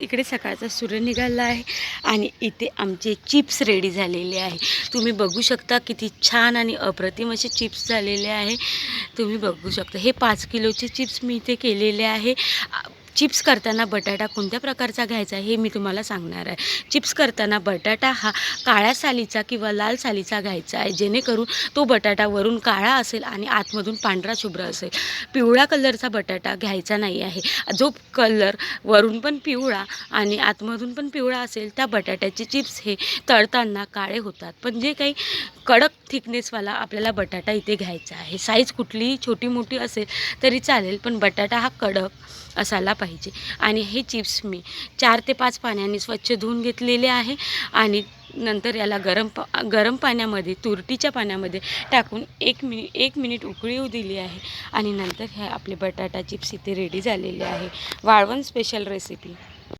इकडे सकाळचा सूर्य निघाला आहे आणि इथे आमचे चिप्स रेडी झालेले आहे. तुम्ही बघू शकता किती छान आणि अप्रतिम असे चिप्स झालेले आहे. तुम्ही बघू शकता. हे पाच किलोचे चिप्स मी इथे केलेले आहे. चिप्स करताना बटाटा कोणत्या प्रकारचा घ्यायचा हे मी तुम्हाला सांगणार आहे. चिप्स करताना बटाटा हा काळ्या सालीचा किंवा लाल सालीचा घ्यायचा आहे. जेणेकरून तो बटाटा वरून काळा असेल आणि आतमधून पांढरा शुभ्र असेल. पिवळा कलरचा बटाटा घ्यायचा नाही आहे. जो कलर वरून पण पिवळा आणि आतमधून पण पिवळा असेल त्या बटाट्याचे चिप्स हे तळताना काळे होतात. पण जे काही कडक थिकनेसवाला आपल्याला बटाटा इथे घ्यायचा आहे. साईज कुठलीही छोटी मोठी असेल तरी चालेल पण बटाटा हा कडक असायला पाहिजे. पाहिजे. आणि हे चिप्स मी चार ते पाच पाण्याने स्वच्छ धुवून घेतलेले आहे आणि नंतर याला गरम पा गरम पाण्यामध्ये तुरटीच्या पाण्यामध्ये टाकून एक मिनि एक मिनिट उकळी येऊ दिली आहे. आणि नंतर हे आपले बटाटा चिप्स इथे रेडी झालेले आहे. वाळवण स्पेशल रेसिपी